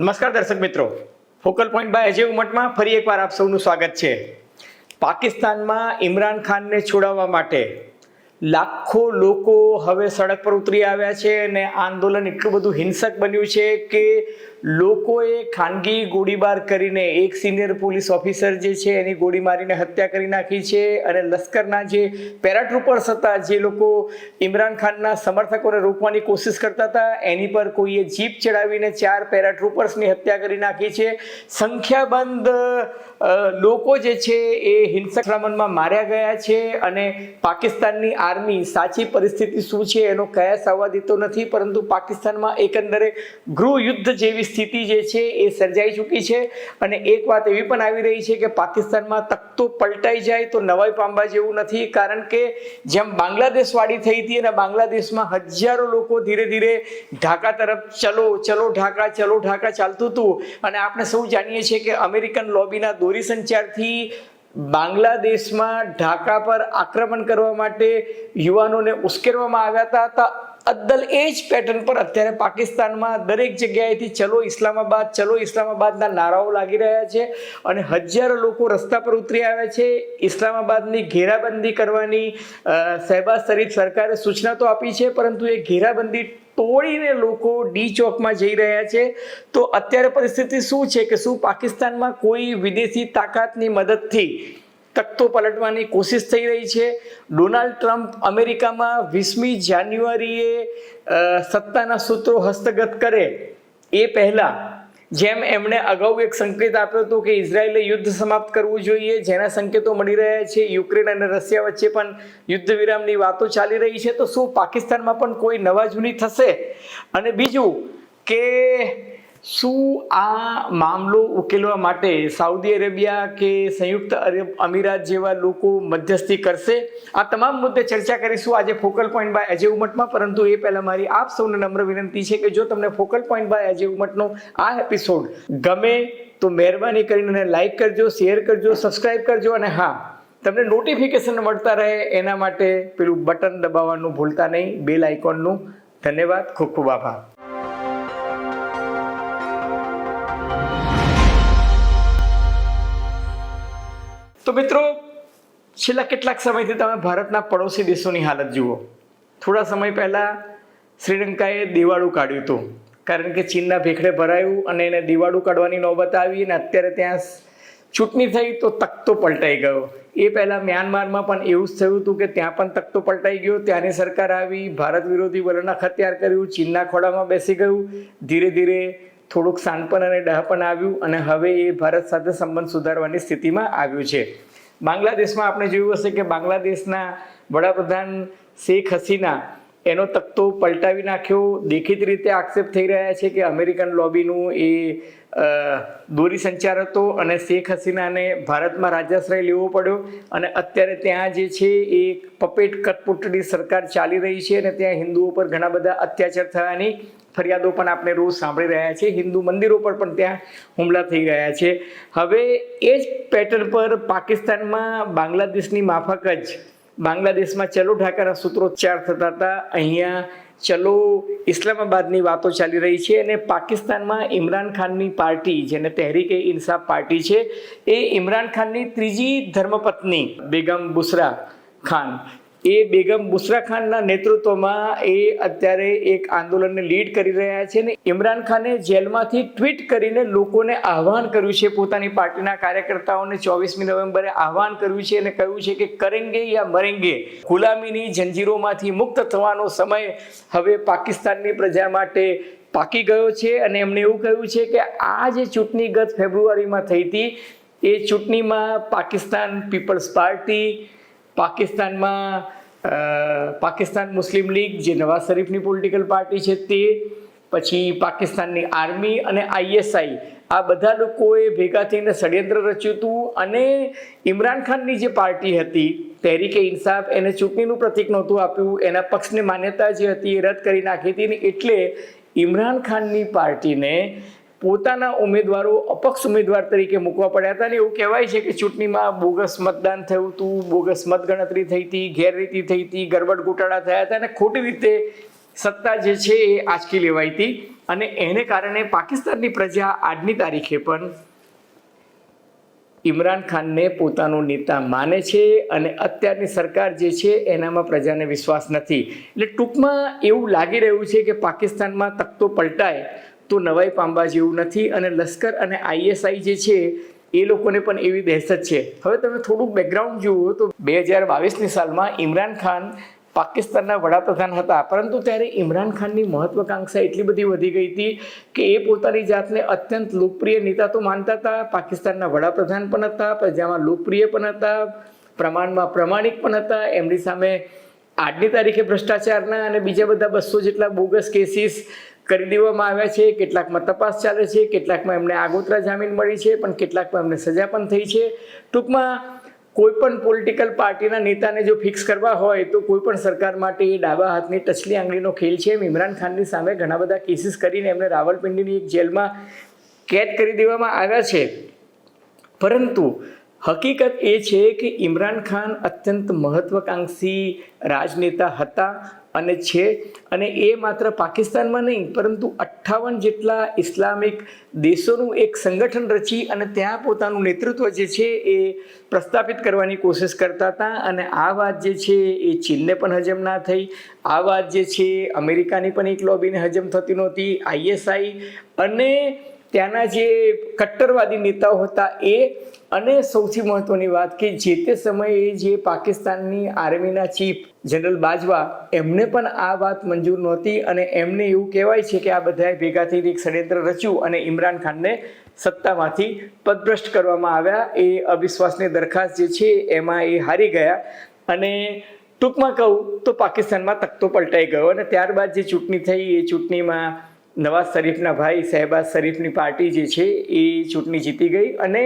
નમસ્કાર દર્શક મિત્રો. ફોકલ પોઈન્ટ બાય અજય ઉમટમાં ફરી એકવાર આપ સૌનું સ્વાગત છે. પાકિસ્તાનમાં ઇમરાન ખાનને છોડાવવા માટે લાખો લોકો હવે સડક પર ઉતરી આવ્યા છે અને આંદોલન એટલું બધું હિંસક બન્યું છે કે લોકોએ ખાનગી ગોળીબાર કરીને એક સિનિયર પોલીસ ઓફિસર જે છે એની ગોળી મારીને હત્યા કરી નાખી છે અને લશ્કરના જે પેરાટ્રુપર્સ હતા જે લોકો ઇમરાન ખાનના સમર્થકોને રોકવાની કોશિશ કરતા હતા, એની પર કોઈએ જીપ ચડાવીને ચાર પેરાટ્રુપર્સની હત્યા કરી નાખી છે. સંખ્યાબંધ લોકો જે છે એ હિંસક આક્રમણમાં માર્યા ગયા છે અને પાકિસ્તાનની આર્મી સાચી પરિસ્થિતિ શું છે એનો કયાસ આવવા દેતો નથી, પરંતુ પાકિસ્તાનમાં એકંદરે ગૃહ યુદ્ધ જેવી સ્થિતિ જે છે એ સર્જાઈ ચૂકી છે. અને એક વાત એવી પણ આવી રહી છે કે પાકિસ્તાનમાં તખતો પલટાઈ જાય તો નવાઈ પામવા જેવું નથી. કારણ કે જેમ બાંગ્લાદેશવાળી થઈ હતી અને બાંગ્લાદેશમાં હજારો લોકો ધીરે ધીરે ઢાકા તરફ ચલો ચલો ઢાકા ચલો ઢાકા ચાલતું હતું. અને આપણે સૌ જાણીએ છીએ કે અમેરિકન લોબીના દોરી સંચારથી બાંગ્લાદેશમાં ઢાકા પર આક્રમણ કરવા માટે યુવાનોને ઉશ્કેરવામાં આવ્યા હતા. અદ્દલ એ જ પેટર્ન પર અત્યારે પાકિસ્તાનમાં દરેક જગ્યાએથી ચલો ઇસ્લામાબાદ ચલો ઇસ્લામાબાદના નારાઓ લાગી રહ્યા છે અને હજારો લોકો રસ્તા પર ઉતરી આવ્યા છે. ઇસ્લામાબાદની ઘેરાબંધી કરવાની અ, શહેબાઝ શરીફ સરકારે સૂચના તો આપી છે પરંતુ એ ઘેરાબંધી તોડીને લોકો ડી ચોકમાં જઈ રહ્યા છે. તો અત્યારે પરિસ્થિતિ શું છે કે શું પાકિસ્તાનમાં કોઈ વિદેશી તાકાતની મદદથી તખ્તો પલટવાની કોશિશ થઈ રહી છે. ડોનાલ્ડ ટ્રમ્પ અમેરિકામાં વીસમી જાન્યુઆરીએ સત્તાના સૂત્રો હસ્તગત કરે એ પહેલા જેમ એમણે અગાઉ એક સંકેત આપ્યો હતો કે ઇઝરાયેલે યુદ્ધ સમાપ્ત કરવું જોઈએ, જેના સંકેતો મળી રહ્યા છે, યુક્રેન અને રશિયા વચ્ચે પણ યુદ્ધ વિરામની વાતો ચાલી રહી છે. તો શું પાકિસ્તાનમાં પણ કોઈ નવા જૂની થશે? અને બીજું કે શું આ મામલો ઉકેલવા માટે સાઉદી અરેબિયા કે સંયુક્ત અરબ અમીરાત જેવા લોકો મધ્યસ્થી કરશે? આ તમામ મુદ્દે ચર્ચા કરીશું આજે ફોકલ પોઈન્ટ બાય અજય ઉમટમાં, પરંતુ એ પહેલાં મારી આપ સૌને નમ્ર વિનંતી છે કે જો તમને ફોકલ પોઈન્ટ બાય અજય ઉમટનો આ એપિસોડ ગમે, તો મહેરબાની કરીને લાઇક કરજો શેર કરજો સબસ્ક્રાઈબ કરજો, અને હા, તમને નોટિફિકેશન મળતા રહે એના માટે પેલું બટન દબાવવાનું ભૂલતા નહીં બેલ આઇકોનનું ધન્યવાદ, ખૂબ ખૂબ આભાર. તો મિત્રો, છેલ્લા કેટલાક સમયથી તમે ભારતના પડોશી દેશોની હાલત જુઓ. થોડા સમય પહેલાં શ્રીલંકાએ દિવાળું કાઢ્યું હતું. કારણ કે ચીનના ભેખડે ભરાયું અને એને દિવાળું કાઢવાની નોબત આવી અને અત્યારે ત્યાં ચૂંટણી થઈ તો તખતો પલટાઈ ગયો. એ પહેલાં મ્યાનમારમાં પણ એવું જ થયું હતું કે ત્યાં પણ તખતો પલટાઈ ગયો. ત્યાંની સરકાર આવી, ભારત વિરોધી વલણ અખત્યાર કર્યું, ચીનના ખોળામાં બેસી ગયું. ધીરે ધીરે થોડુંક શાનપણ અને ડહાપણ આવ્યું અને હવે એ ભારત સાથે સંબંધ સુધારવાની સ્થિતિમાં આવ્યું છે. બાંગ્લાદેશમાં આપણે જોયું હશે કે બાંગ્લાદેશના વડાપ્રધાન શેખ હસીના એનો તખ્તો પલટાવી નાખ્યો. દેખીત રીતે આક્ષેપ થઈ રહ્યા છે કે અમેરિકન લોબીનું એ દોરી સંચાર હતો અને શેખ હસીનાને ભારતમાં રાજાશ્રય લેવો પડ્યો. અને અત્યારે ત્યાં જે છે એ પપેટ કટપુટડી સરકાર ચાલી રહી છે અને ત્યાં હિન્દુઓ પર ઘણા બધા અત્યાચાર થયાની ફરિયાદો પણ આપણે રોજ સાંભળી રહ્યા છે. હિન્દુ મંદિરો પર પણ ત્યાં હુમલા થઈ રહ્યા છે. હવે એ જ પેટર્ન પર પાકિસ્તાનમાં બાંગ્લાદેશની માફક જ બાંગ્લાદેશમાં ચલો ઢાકાના સૂત્રોચ્ચાર થતા હતા. અહીંયા ચલો ઇસ્લામાબાદની વાતો ચાલી રહી છે અને પાકિસ્તાનમાં ઇમરાન ખાનની પાર્ટી, જેને તહેરીકે ઇન્સાફ પાર્ટી છે, એ ઇમરાન ખાનની ત્રીજી ધર્મપત્ની બેગમ બુસરા ખાન. એ બેગમ બુસરા ખાનના નેતૃત્વમાં એ અત્યારે એક આંદોલનને લીડ કરી રહ્યા છે ને ઇમરાન ખાને જેલમાંથી ટ્વીટ કરીને લોકોને આહવાન કર્યું છે. પોતાની પાર્ટીના કાર્યકર્તાઓને ચોવીસમી નવેમ્બરે આહવાન કર્યું છે અને કહ્યું છે કે કરેંગે યા મરેંગે ગુલામીની જંજીરોમાંથી મુક્ત થવાનો સમય હવે પાકિસ્તાનની પ્રજા માટે પાકી ગયો છે અને એમણે એવું કહ્યું છે કે આ જે ચૂંટણી ગત ફેબ્રુઆરીમાં થઈ હતી, એ ચૂંટણીમાં પાકિસ્તાન પીપલ્સ પાર્ટી, પાકિસ્તાનમાં પાકિસ્તાન મુસ્લિમ લીગ જે નવાઝ શરીફની પોલિટિકલ પાર્ટી છે તે, પછી પાકિસ્તાનની આર્મી અને આઈએસઆઈ, આ બધા લોકોએ ભેગા થઈને ષડયંત્ર રચ્યું હતું અને ઇમરાન ખાનની જે પાર્ટી હતી, તહેરીકે ઇન્સાફ, એને ચૂંટણીનું પ્રતિક નહોતું આપ્યું, એના પક્ષની માન્યતા જે હતી એ રદ કરી નાખી હતી ને એટલે ઇમરાન ખાનની પાર્ટીને પોતાના ઉમેદવારો અપક્ષ ઉમેદવાર તરીકે મૂકવા પડ્યા હતા અને એવું કહેવાય છે કે ચૂંટણીમાં બોગસ મતદાન થયું હતું, બોગસ મતગણતરી થઈ હતી, ગેરરીતિ થઈ હતી, ગરબડ ગોટાળા થયા હતા અને ખોટી રીતે સત્તા જે છે એ આંચકી લેવાઈ હતી. અને એને કારણે પાકિસ્તાનની પ્રજા આજની તારીખે પણ ઇમરાન ખાનને પોતાનો નેતા માને છે અને અત્યારની સરકાર જે છે એનામાં પ્રજાને વિશ્વાસ નથી. એટલે ટૂંકમાં એવું લાગી રહ્યું છે કે પાકિસ્તાનમાં તખતો પલટાય તો નવાઈ પામવા જેવું નથી અને લશ્કર અને આઈએસઆઈ જે છે, એ લોકોને પણ એવી દહેશત છે. હવે તમે થોડુંક બેકગ્રાઉન્ડ જુઓ તો બે હજાર બાવીસની સાલમાં ઇમરાન ખાન પાકિસ્તાનના વડાપ્રધાન હતા. પરંતુ ત્યારે ઇમરાન ખાનની મહત્વકાંક્ષા એટલી બધી વધી ગઈ હતી કે એ પોતાની જાતને અત્યંત લોકપ્રિય નેતા તો માનતા હતા. પાકિસ્તાનના વડાપ્રધાન પણ હતા, પ્રજામાં લોકપ્રિય પણ હતા, પ્રમાણમાં પ્રમાણિક પણ હતા. એમની સામે આજની તારીખે ભ્રષ્ટાચારના અને બીજા બધા બસો જેટલા બોગસ કેસીસ કરી દેવામાં આવ્યા છે, કેટલાકમાં તપાસ ચાલે છે, કેટલાકમાં એમને આગોતરા જામીન મળી છે, પણ કેટલાકમાં એમને સજા પણ થઈ છે. ટૂંકમાં કોઈ પણ પોલિટિકલ પાર્ટીના નેતાને જો ફિક્સ કરવા હોય, તો કોઈ પણ સરકાર માટે એ ડાબા હાથની ટચલી આંગળીનો ખેલ છે. એમ ઇમરાન ખાનની સામે ઘણા બધા કેસીસ કરીને એમને રાવલપિંડીની એક જેલમાં કેદ કરી દેવામાં આવ્યા છે. પરંતુ, હકીકત એ છે કે ઇમરાન ખાન અત્યંત મહત્વાકાંક્ષી રાજનેતા હતા. અને છે, અને એ માત્ર પાકિસ્તાનમાં નહીં, પરંતુ અઠ્ઠાવન જેટલા ઇસ્લામિક દેશોનું એક સંગઠન રચી અને ત્યાં પોતાનું નેતૃત્વ જે છે એ પ્રસ્થાપિત કરવાની કોશિશ કરતા હતા. અને આ વાત જે છે એ ચીનને પણ હજમ ના થઈ. આ વાત જે છે અમેરિકાની પણ એક લોબીને હજમ થતી નહોતી. આઈએસઆઈ અને ત્યાંના જે કટ્ટરવાદી નેતાઓ હતા એ, અને સૌથી મહત્વની વાત કે જે તે સમયે જે પાકિસ્તાનની આર્મીના ચીફ જનરલ બાજવા, એમને પણ આ વાત મંજૂર નહોતી અને એમને એવું કહેવાય છે કે આ બધાએ ભેગા થઈને એક ષડયંત્ર રચ્યું અને ઇમરાન ખાનને સત્તામાંથી પદભ્રષ્ટ કરવામાં આવ્યા. એ અવિશ્વાસની દરખાસ્ત જે છે એમાં એ હારી ગયા. અને ટૂંકમાં કહું તો પાકિસ્તાનમાં તખતો પલટાઈ ગયો અને ત્યારબાદ જે ચૂંટણી થઈ, એ ચૂંટણીમાં નવાઝ શરીફના ભાઈ શહેબાઝ શરીફની પાર્ટી જે છે એ ચૂંટણી જીતી ગઈ અને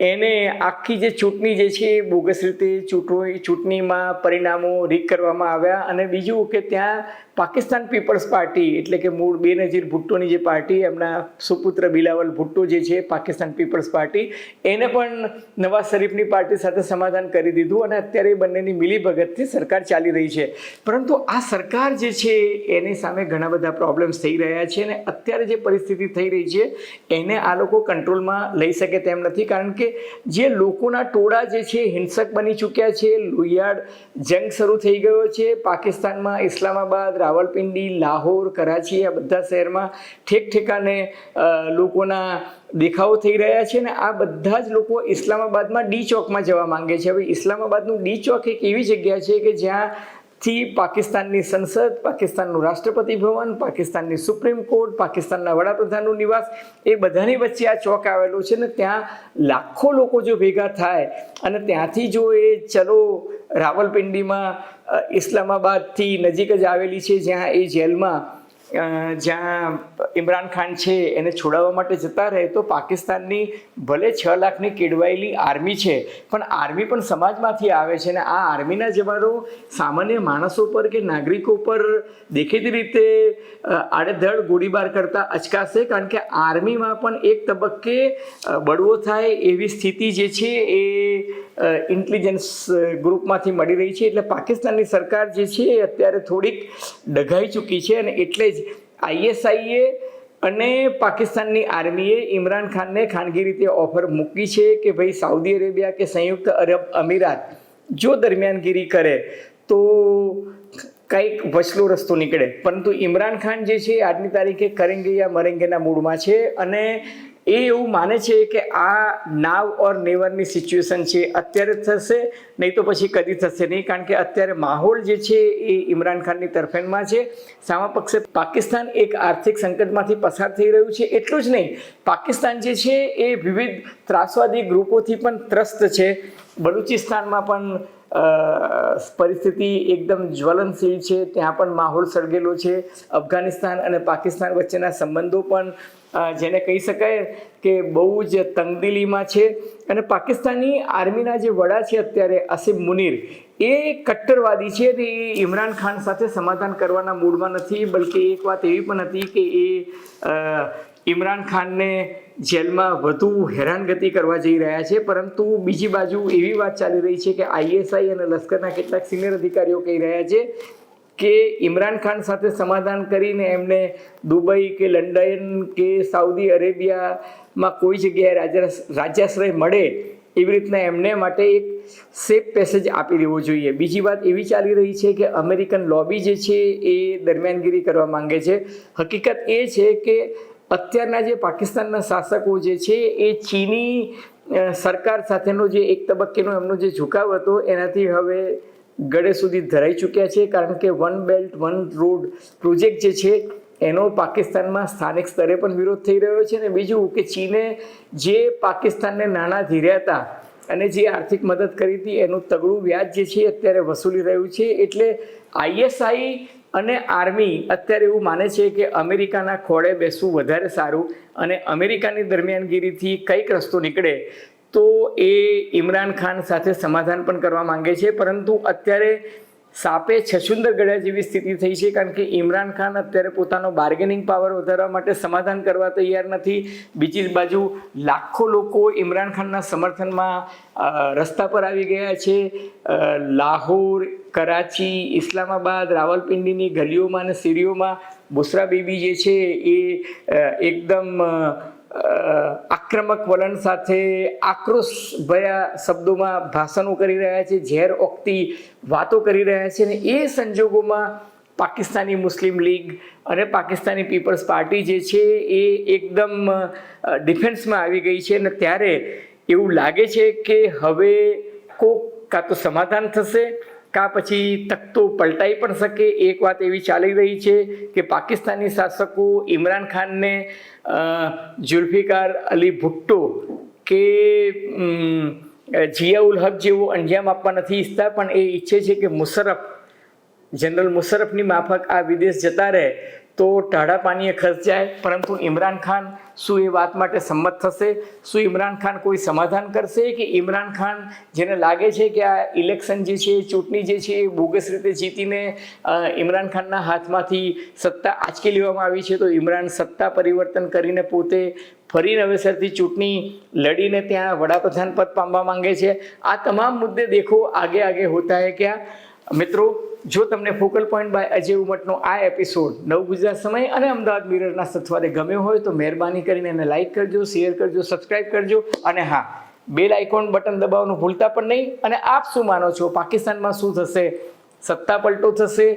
એને આખી જે ચૂંટણી જે છે એ બોગસ રીતે ચૂંટણી ચૂંટણીમાં પરિણામો રીક કરવામાં આવ્યા અને બીજું કે ત્યાં પાકિસ્તાન પીપલ્સ પાર્ટી એટલે કે મૂળ બેનજીર ભુટ્ટોની જે પાર્ટી, એમના સુપુત્ર બિલાવલ ભુટ્ટો જે છે, પાકિસ્તાન પીપલ્સ પાર્ટી, એને પણ નવાઝ શરીફની પાર્ટી સાથે સમાધાન કરી દીધું અને અત્યારે એ બંનેની મિલીભગતથી સરકાર ચાલી રહી છે. પરંતુ આ સરકાર જે છે, એની સામે ઘણા બધા પ્રોબ્લેમ્સ થઈ રહ્યા છે અને અત્યારે જે પરિસ્થિતિ થઈ રહી છે, એને આ લોકો કંટ્રોલમાં લઈ શકે તેમ નથી. કારણ કે જે લોકોના ટોળા જે છે, હિંસક બની ચૂક્યા છે લોહિયાળ જંગ શરૂ થઈ ગયો છે, પાકિસ્તાનમાં ઇસ્લામાબાદ રાવલપિંડી, લાહોર, કરાચી આ બધા શહેરમાં ઠેક ઠેકાને લોકોના દેખાવો થઈ રહ્યા છે અને આ બધા જ લોકો ઇસ્લામાબાદમાં ડી ચોકમાં જવા માંગે છે. હવે ઇસ્લામાબાદનું ડી ચોક એક એવી જગ્યા છે કે જ્યાંથી પાકિસ્તાનની સંસદ, પાકિસ્તાનનું રાષ્ટ્રપતિ ભવન, પાકિસ્તાનની સુપ્રીમ કોર્ટ, પાકિસ્તાનના વડાપ્રધાનનું નિવાસ, એ બધાની વચ્ચે આ ચોક આવેલો છે ને ત્યાં લાખો લોકો જો ભેગા થાય અને ત્યાંથી જો એ ચલો રાવલપિંડીમાં ઇસ્લામાબાદથી નજીક જ આવેલી છે જ્યાં એ જેલમાં જ્યાં ઇમરાન ખાન છે, એને છોડાવવા માટે જતા રહે, તો પાકિસ્તાનની ભલે છ લાખની કેળવાયેલી આર્મી છે, પણ આર્મી પણ સમાજમાંથી આવે છે અને આ આર્મીના જવાનો સામાન્ય માણસો પર કે નાગરિકો પર દેખીતી રીતે આડેધડ ગોળીબાર કરતા અચકાશે, કારણ કે આર્મીમાં પણ એક તબક્કે બળવો થાય એવી સ્થિતિ જે છે એ ઇન્ટેલિજન્સ ગ્રુપમાંથી મળી રહી છે. એટલે પાકિસ્તાનની સરકાર જે છે એ અત્યારે થોડીક ડઘાઈ ચૂકી છે અને એટલે જ આઈએસઆઈએ અને પાકિસ્તાનની આર્મીએ ઇમરાન ખાનને ખાનગી રીતે ઓફર મૂકી છે કે ભાઈ સાઉદી અરેબિયા કે સંયુક્ત અરબ અમીરાત જો દરમિયાનગીરી કરે તો કંઈક વચલો રસ્તો નીકળે. પરંતુ ઇમરાન ખાન જે છે આજની તારીખે કરેંગે યા મરેંગેના મૂડમાં છે અને એ એવું માને છે કે આ નાવ ઓર નેવરની સિચ્યુએશન છે, અત્યારે થશે, નહીં તો પછી કદી થશે નહીં, કારણ કે અત્યારે માહોલ જે છે એ ઇમરાન ખાનની તરફેણમાં છે. સામા પક્ષે પાકિસ્તાન એક આર્થિક સંકટમાંથી પસાર થઈ રહ્યું છે, એટલું જ નહીં. પાકિસ્તાન જે છે એ વિવિધ ત્રાસવાદી ગ્રુપોથી પણ ત્રસ્ત છે. બલુચિસ્તાનમાં પણ પરિસ્થિતિ એકદમ જ્વલનશીલ છે, ત્યાં પણ માહોલ સળગેલો છે. અફઘાનિસ્તાન અને પાકિસ્તાન વચ્ચેના સંબંધો પણ જેને કહી શકાય કે બહુ જ તંગદિલીમાં છે. અને પાકિસ્તાની આર્મીના જે વડા છે અત્યારે આસિફ મુનીર, એ કટ્ટરવાદી છે તે ઇમરાન ખાન સાથે સમાધાન કરવાના મૂડમાં નથી. બલકે એક વાત એવી પણ હતી કે એ ઇમરાન ખાનને જેલમાં વધુ હેરાનગતિ કરવા જઈ રહ્યા છે. પરંતુ બીજી બાજુ એવી વાત ચાલી રહી છે કે આઈએસઆઈ અને લશ્કરના કેટલાક સિનિયર અધિકારીઓ કહી રહ્યા છે કે ઇમરાન ખાન સાથે સમાધાન કરીને એમને દુબઈ કે લંડન કે સાઉદી અરેબિયામાં કોઈ જગ્યાએ રાજા રાજ્યાશ્રય મળે એવી રીતના એમને માટે એક સેફ પેસેજ આપી દેવો જોઈએ. બીજી વાત એવી ચાલી રહી છે કે અમેરિકન લોબી જે છે એ દરમિયાનગીરી કરવા માંગે છે. હકીકત એ છે કે અત્યારના જે પાકિસ્તાનના શાસકો જે છે એ ચીની સરકાર સાથેનો જે એક તબક્કેનો એમનો જે ઝુકાવ હતો, એનાથી હવે ગળે સુધી ધરાઈ ચૂક્યા છે, કારણ કે one belt one road project જે છે, એનો પાકિસ્તાનમાં સ્થાનિક સ્તરે પણ વિરોધ થઈ રહ્યો છે અને બીજું કે ચીને જે પાકિસ્તાનને નાણાં ધીર્યા હતા અને જે આર્થિક મદદ કરી હતી, એનું તગડું વ્યાજ જે છે, અત્યારે વસૂલી રહ્યું છે. એટલે આઈએસઆઈ અને આર્મી અત્યારે એવું માને છે કે અમેરિકાના ખોળે બેસવું વધારે સારું અને અમેરિકાની દરમિયાનગીરીથી કંઈક રસ્તો નીકળે તો એ ઇમરાન ખાન સાથે સમાધાન પણ કરવા માંગે છે, પરંતુ અત્યારે સાપે છછુંદર ગળ્યા જેવી સ્થિતિ થઈ છે, કારણ કે ઇમરાન ખાન અત્યારે પોતાનો બાર્ગેનિંગ પાવર વધારવા માટે સમાધાન કરવા તૈયાર નથી. બીજી બાજુ લાખો લોકો ઇમરાન ખાનના સમર્થનમાં રસ્તા પર આવી ગયા છે. લાહોર, કરાચી, ઇસ્લામાબાદ, રાવલપિંડીની ગલીઓમાં અને સીડીઓમાં બુસરા બીબી જે છે એ એકદમ આક્રમક વલણ સાથે આક્રોશ ભયા શબ્દોમાં ભાષણો કરી રહ્યા છે, ઝેર ઓકતી વાતો કરી રહ્યા છે અને એ સંજોગોમાં પાકિસ્તાની મુસ્લિમ લીગ અને પાકિસ્તાની પીપલ્સ પાર્ટી જે છે એ એકદમ ડિફેન્સમાં આવી ગઈ છે અને ત્યારે એવું લાગે છે કે હવે કોક કાં તો સમાધાન થશે કાં પછી તખ્તો પલટાઈ પણ શકે? એક વાત એવી ચાલી રહી છે કે પાકિસ્તાની શાસકો ઇમરાન ખાનને જુલ્ફિકાર અલી ભુટ્ટો કે જિયાઉલ હક જેવો અંજામ આપવા નથી ઈચ્છતા, પણ એ ઈચ્છે છે કે મુશરફ, જનરલ મુશરફની માફક આ વિદેશ જતા રહે. તો ટાઢા પાણીએ ખસ જાય પરંતુ ઇમરાન ખાન શું એ વાત માટે સંમત થશે? શું ઇમરાન ખાન કોઈ સમાધાન કરશે કે ઇમરાન ખાન જેને લાગે છે કે આ ઇલેક્શન જે છે, ચૂંટણી જે છે, એ બોગસ રીતે જીતીને ઇમરાન ખાનના હાથમાંથી સત્તા આંચકી લેવામાં આવી છે, તો ઇમરાન સત્તા પરિવર્તન કરીને પોતે ફરી નવેસરથી ચૂંટણી લડીને ત્યાં વડાપ્રધાન પદ પામવા માંગે છે. આ તમામ મુદ્દે દેખો આગે આગે હોતા હે ક્યાં? મિત્રો જો તમને ફોકલ પોઈન્ટ બાય અજય ઉમટનો આ એપિસોડ નવ ગુજરાત સમય અને અમદાવાદ મિરરના સથવારે ગમ્યો હોય તો મહેરબાની કરીને એને લાઈક કરજો શેર કરજો સબસ્ક્રાઇબ કરજો અને હા બેલ આઇકોન બટન દબાવવાનું ભૂલતા પણ નહીં અને આપ શું માનો છો? પાકિસ્તાનમાં શું થશે? સત્તા પલટો થશે?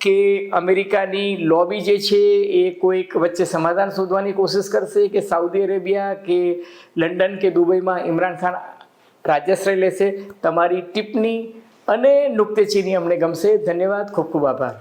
કે અમેરિકાની લોબી જે છે એ કોઈક વચ્ચે સમાધાન શોધવાની કોશિશ કરશે? કે સાઉદી અરેબિયા કે લંડન કે દુબઈમાં ઇમરાન ખાન રાજ્યાશ્રય લેશે? તમારી ટિપ્પણી અને નુક્તેચીની અમને ગમશે. ધન્યવાદ. ખૂબ ખૂબ આભાર.